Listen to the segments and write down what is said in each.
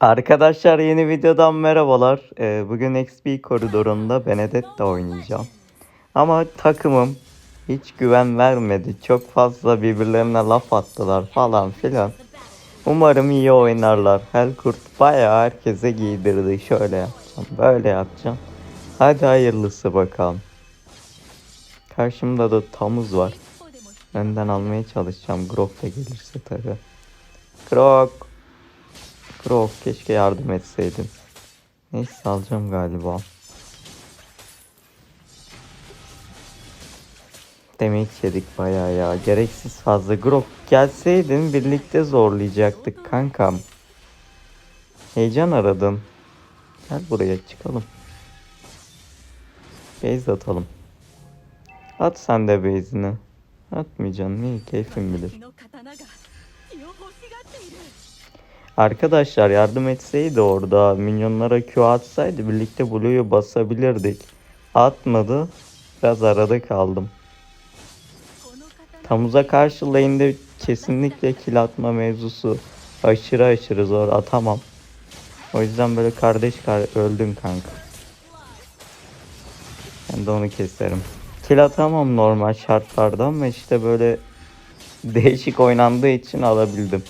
Arkadaşlar yeni videodan merhabalar. Ee, bugün XP koridorunda Benedetta oynayacağım. Ama takımım hiç güven vermedi. Çok fazla birbirlerine laf attılar falan filan. Umarım iyi oynarlar. Helkurt bayağı herkese giydirdi. Şöyle yapacağım, böyle yapacağım. Hadi hayırlısı bakalım. Karşımda da Tamuz var. Önden almaya çalışacağım. Grok da gelirse tabii. Grok. Grok keşke yardım etseydin. Neyse alacağım galiba. Demek yedik bayağı ya. Gereksiz fazla. Grok gelseydin birlikte zorlayacaktık kankam. Heyecan aradın. Gel buraya çıkalım. Base atalım. At sen de base'ini. Atmayacaksın. Niye? Keyfin bilir. Arkadaşlar yardım etseydi orada minyonlara Q atsaydı birlikte Blue'yu basabilirdik. Atmadı. Biraz arada kaldım. Tamuza karşı lane'de kesinlikle kill atma mevzusu aşırı aşırı zor atamam. O yüzden böyle kardeş kar öldüm kanka. Ben de onu keserim. Kill atamam normal şartlarda ama işte böyle değişik oynandığı için alabildim.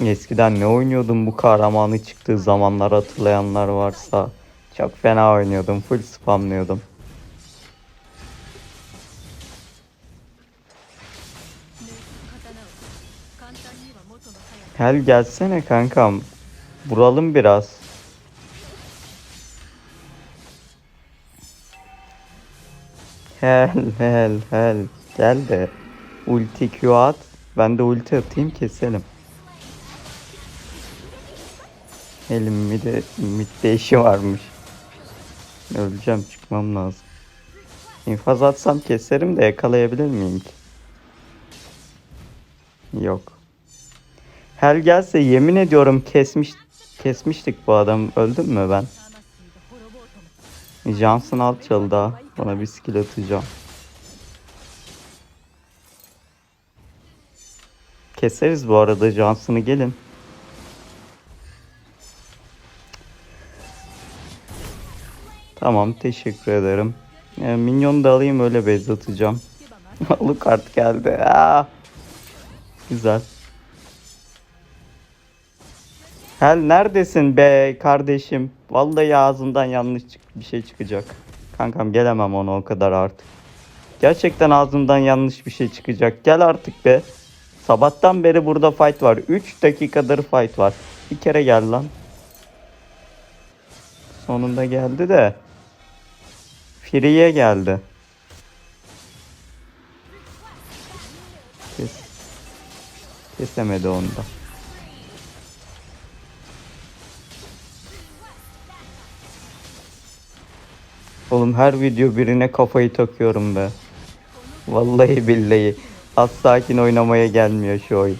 Eskiden ne oynuyordum bu kahramanı çıktığı zamanlar hatırlayanlar varsa. Çok fena oynuyordum. Full spamlıyordum. Hel gelsene kankam. Vuralım biraz. Hel hel hel. Gel de ulti Q at. Ben de ulti atayım keselim. Elim Elimi de midde işi varmış. Öleceğim çıkmam lazım. İnfaz atsam keserim de yakalayabilir miyim ki? Yok. Hel gelse yemin ediyorum kesmiş kesmiştik bu adam. Öldüm mü ben? Johnson alt çalı daha. Bana bir skill atacağım. Keseriz bu arada Johnson'ı gelin. Tamam teşekkür ederim. E, minyonu da alayım öyle bezlatacağım. Alı kart geldi. Aa. Güzel. Hel neredesin be kardeşim? Vallahi ağzımdan yanlış bir şey çıkacak. Kankam gelemem ona o kadar artık. Gerçekten ağzımdan yanlış bir şey çıkacak. Gel artık be. Sabahtan beri burada fight var. 3 dakikadır fight var. Bir kere gel lan. Sonunda geldi de. Free'ye geldi. Kes. Kesemedi onu da. Oğlum her video birine kafayı takıyorum be. Vallahi billahi. Az sakin oynamaya gelmiyor şu oyun.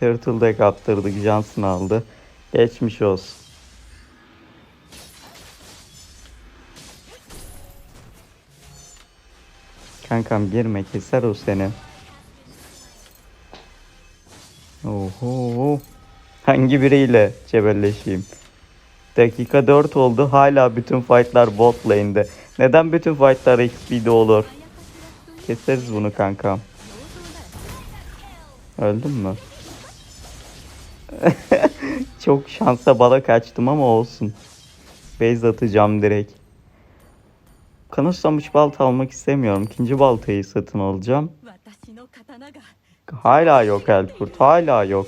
Turtle da kaptırdık. Johnson aldı. Geçmiş olsun. Kankam girme keser o seni. Oho. Hangi biriyle cebelleşeyim? Dakika 4 oldu. Hala bütün fightlar bot lane'de. Neden bütün fightlar XP'de olur? Keseriz bunu kankam. Öldün mü? Çok şansa bala kaçtım ama olsun. Base atacağım direkt. Kanırsamış balta almak istemiyorum. İkinci baltayı satın alacağım. Hala yok Elkurt. Hala yok.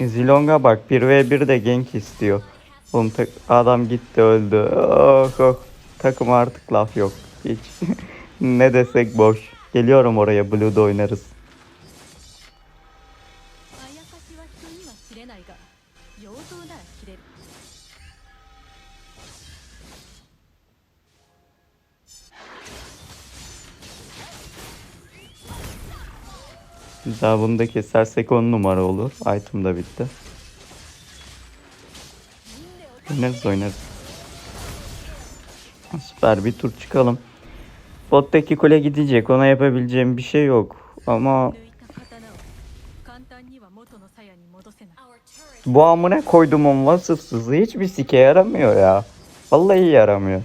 Zilonga bak 1v1 de genk istiyor. Oğlum tak adam gitti öldü. Oh, oh. Takım artık laf yok. Hiç. ne desek boş. Geliyorum oraya Blue'da oynarız. Daha bunu da kesersek 10 numara olur. Item da bitti. Oynarız oynarız. Süper bir tur çıkalım. Bottaki kule gidecek. Ona yapabileceğim bir şey yok. Ama bu amına koyduğumun vasıfsızı hiçbir sike yaramıyor ya. Vallahi yaramıyor.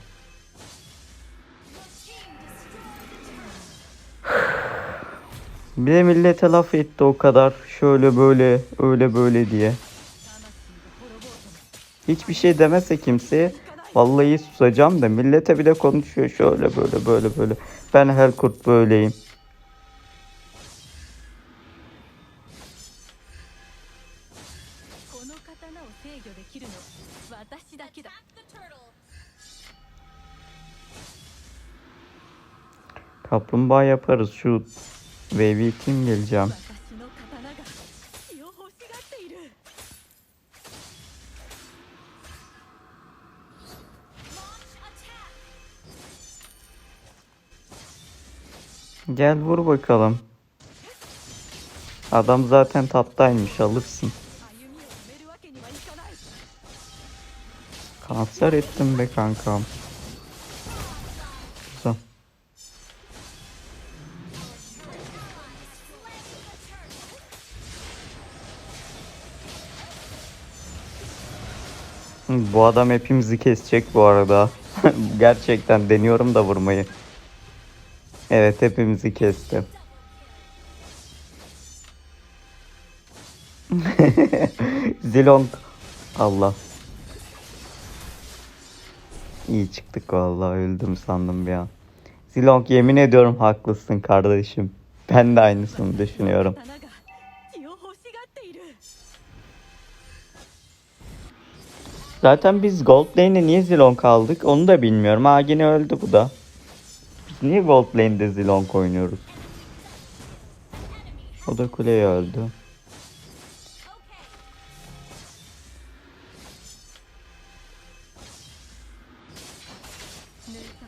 Bir de millete laf etti o kadar. Şöyle böyle, öyle böyle diye. Hiçbir şey demese kimseye vallahi susacağım da millete bile konuşuyor şöyle böyle böyle böyle. Ben her kurt böyleyim. Kaplumbağa yaparız şu Wave'i kim geleceğim? Gel vur bakalım. Adam zaten taptaymış alırsın. Kanser ettim be kankam. Güzel. Bu adam hepimizi kesecek bu arada. Gerçekten deniyorum da vurmayı. Evet hepimizi kestim. Zilon. Allah. İyi çıktık vallahi öldüm sandım bir an. Zilong yemin ediyorum haklısın kardeşim. Ben de aynısını düşünüyorum. Zaten biz Gold Lane'e niye Zilong aldık onu da bilmiyorum. Ha yine öldü bu da. Niye gold lane'de Zilong oynuyoruz? O da kuleye öldü.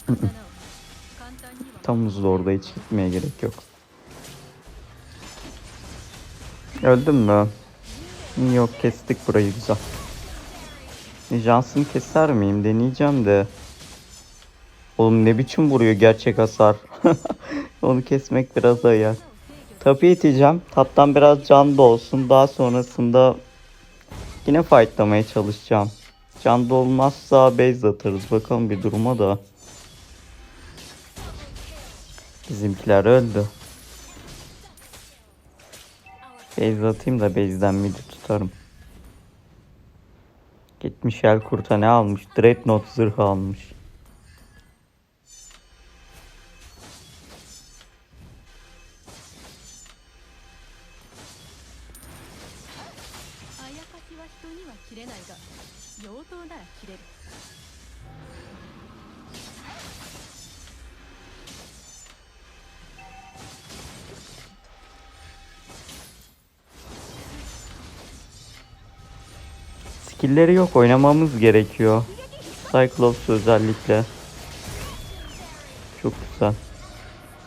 Tam hızlı orada hiç gitmeye gerek yok. Öldüm mü? Yok kestik burayı güzel. Johnson keser miyim deneyeceğim de. Oğlum ne biçim vuruyor gerçek hasar. Onu kesmek biraz ayar. Tapu iteceğim. Taptan biraz can da olsun. Daha sonrasında yine fightlamaya çalışacağım. Can da olmazsa base atarız. Bakalım bir duruma da. Bizimkiler öldü. Base atayım da base'den midi tutarım. Gitmiş el kurta ne almış? Dreadnought zırhı almış. Skill'leri yok oynamamız gerekiyor. Cyclops özellikle. Çok güzel.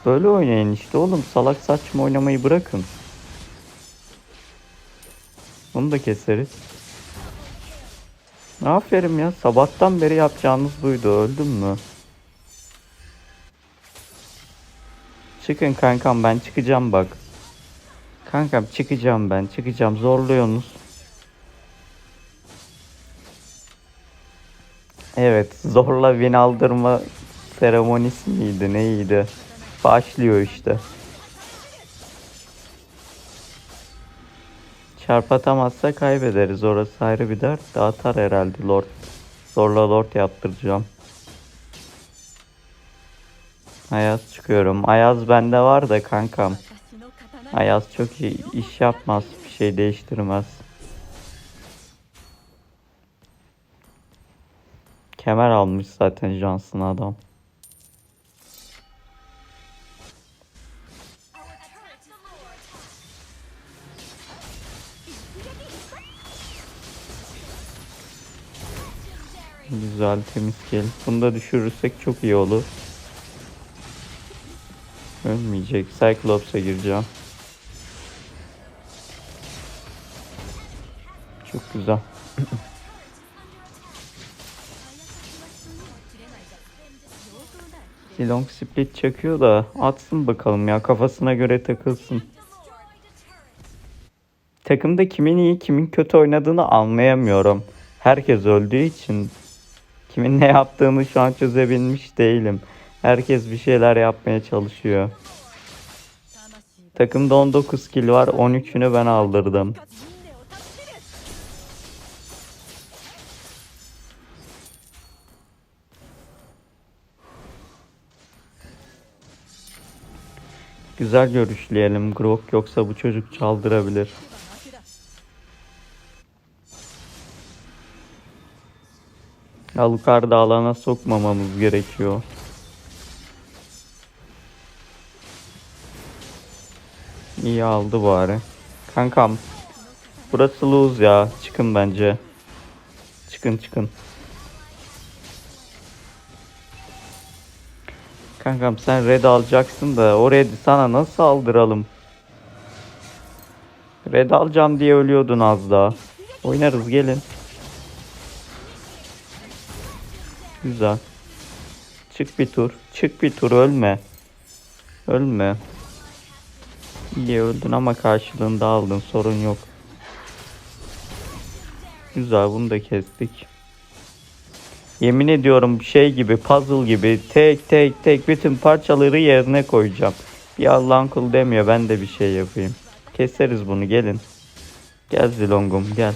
Böyle oynayın işte oğlum salak saçma oynamayı bırakın. Onu da keseriz. Aferin ya sabahtan beri yapacağınız buydu öldün mü? Çıkın kankam ben çıkacağım bak. Kankam çıkacağım ben çıkacağım zorluyorsunuz. Evet zorla beni aldırma seremonisi miydi neydi? Başlıyor işte. Çarp atamazsa kaybederiz orası ayrı bir dert de atar herhalde lord. Zorla lord yaptıracağım. Ayaz çıkıyorum. Ayaz bende var da kankam. Ayaz çok iyi iş yapmaz bir şey değiştirmez. Kemer almış zaten Johnson adam. Güzel temiz kill. Bunu da düşürürsek çok iyi olur. Ölmeyecek. Cyclops'a gireceğim. Çok güzel. Long split çakıyor da atsın bakalım ya kafasına göre takılsın. Takımda kimin iyi kimin kötü oynadığını anlayamıyorum. Herkes öldüğü için kimin ne yaptığını şu an çözebilmiş değilim. Herkes bir şeyler yapmaya çalışıyor. Takımda 19 kill var 13'ünü ben aldırdım. Güzel görüşleyelim Grok yoksa bu çocuk çaldırabilir. Alucard'ı alana sokmamamız gerekiyor. İyi aldı bari. Kankam. Burası lose ya. Çıkın bence. Çıkın çıkın. Kankam sen red alacaksın da o red'i sana nasıl aldıralım? Red alacağım diye ölüyordun az daha. Oynarız gelin. Güzel. Çık bir tur. Çık bir tur ölme. Ölme. İyi öldün ama karşılığında aldın sorun yok. Güzel bunu da kestik. Yemin ediyorum şey gibi puzzle gibi tek tek tek bütün parçaları yerine koyacağım. Bir Allah'ın kulu demiyor ben de bir şey yapayım. Keseriz bunu gelin. Gel Zilongum gel.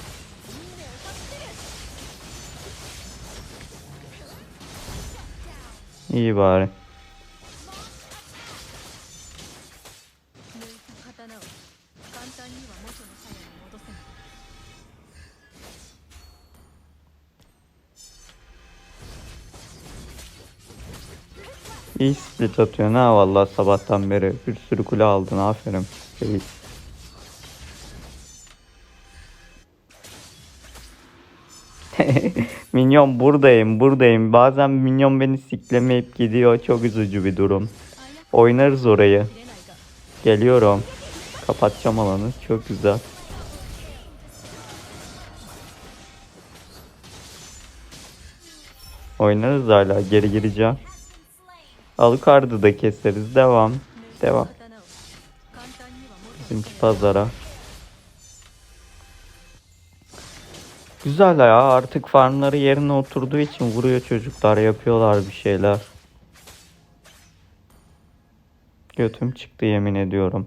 İyi bari. Split atıyor. Ne valla sabahtan beri bir sürü kule aldın. Aferin. Reis. minyon buradayım buradayım. Bazen minyon beni siklemeyip gidiyor. Çok üzücü bir durum. Oynarız orayı. Geliyorum. Kapatacağım alanı. Çok güzel. Oynarız hala. Geri gireceğim. Alucard'ı da keseriz. Devam. Devam. Bizimki pazara. Güzel ya artık farmları yerine oturduğu için vuruyor çocuklar yapıyorlar bir şeyler. Götüm çıktı yemin ediyorum.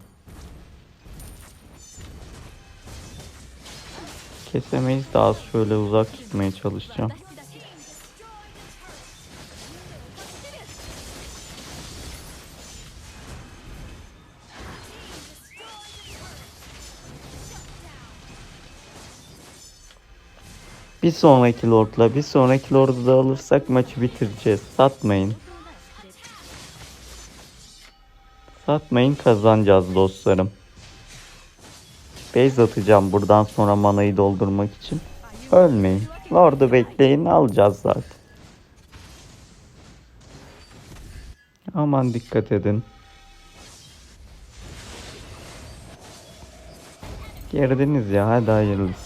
Kesemeyiz daha şöyle uzak tutmaya çalışacağım. Bir sonraki lordla bir sonraki lordu da alırsak maçı bitireceğiz. Satmayın. Satmayın kazanacağız dostlarım. Base atacağım buradan sonra manayı doldurmak için. Ölmeyin. Lord'u bekleyin alacağız zaten. Aman dikkat edin. Geridiniz ya hadi hayırlısı.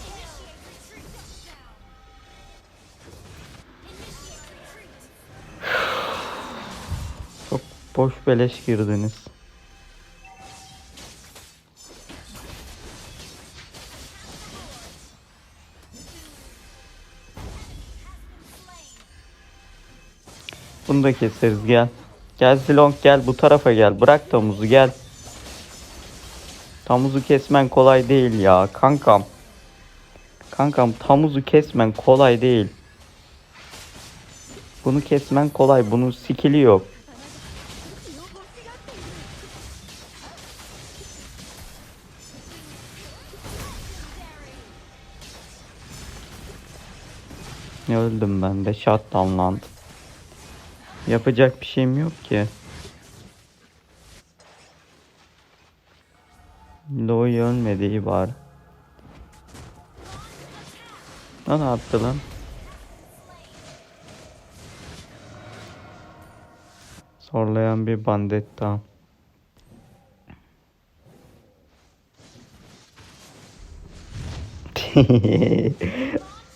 Boş beleş girdiniz. Bunu da keseriz gel. Gel Zilong gel bu tarafa gel. Bırak tamuzu gel. Tamuzu kesmen kolay değil ya kankam. Kankam tamuzu kesmen kolay değil. Bunu kesmen kolay. Bunun skill'i yok. öldüm ben de shutdownlandım. Yapacak bir şeyim yok ki. Loi ölmedi iyi bari. Lan attı lan. Sorlayan bir bandetta. Hehehehe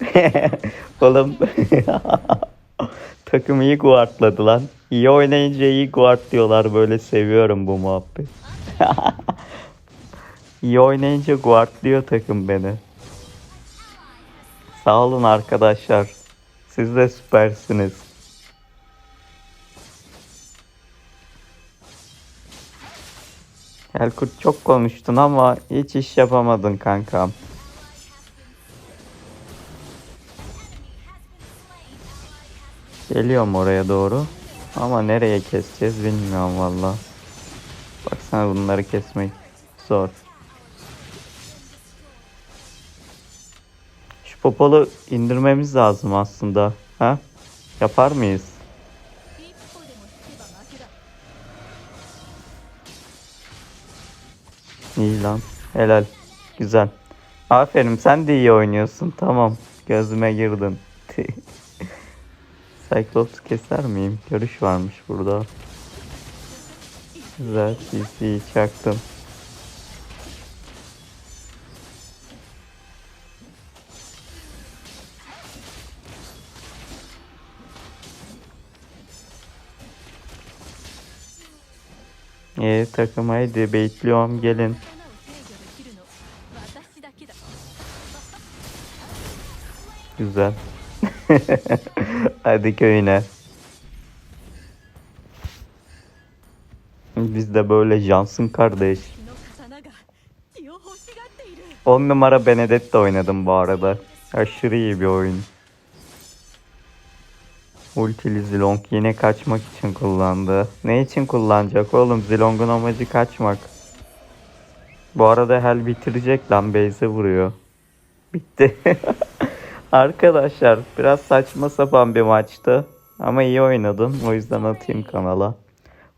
Oğlum takım iyi guardladı lan. İyi oynayınca iyi guard diyorlar böyle seviyorum bu muhabbet. iyi oynayınca guardlıyor takım beni. Sağ olun arkadaşlar. Siz de süpersiniz. Elkurt çok konuştun ama hiç iş yapamadın kankam. Geliyorum oraya doğru. Ama nereye keseceğiz bilmiyorum valla. Baksana bunları kesmek zor. Şu popolu indirmemiz lazım aslında. Ha? Yapar mıyız? İyi lan. Helal. Güzel. Aferin sen de iyi oynuyorsun. Tamam. Gözüme girdin. Cyclops keser miyim? Görüş varmış burada. Güzel CC'yi çaktım. E takım haydi bekliyorum gelin. Güzel. Hadi köyüne. Biz de böyle Jansın kardeş. 10 numara Benedetta oynadım bu arada. Aşırı iyi bir oyun. Ultili Zilong yine kaçmak için kullandı. Ne için kullanacak oğlum? Zilong'un amacı kaçmak. Bu arada Hel bitirecek lan. Base'e vuruyor. Bitti. Arkadaşlar biraz saçma sapan bir maçtı. Ama iyi oynadım. O yüzden atayım kanala.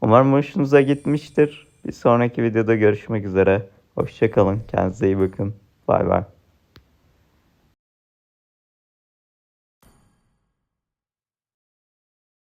Umarım hoşunuza gitmiştir. Bir sonraki videoda görüşmek üzere. Hoşçakalın. Kendinize iyi bakın. Bay bay.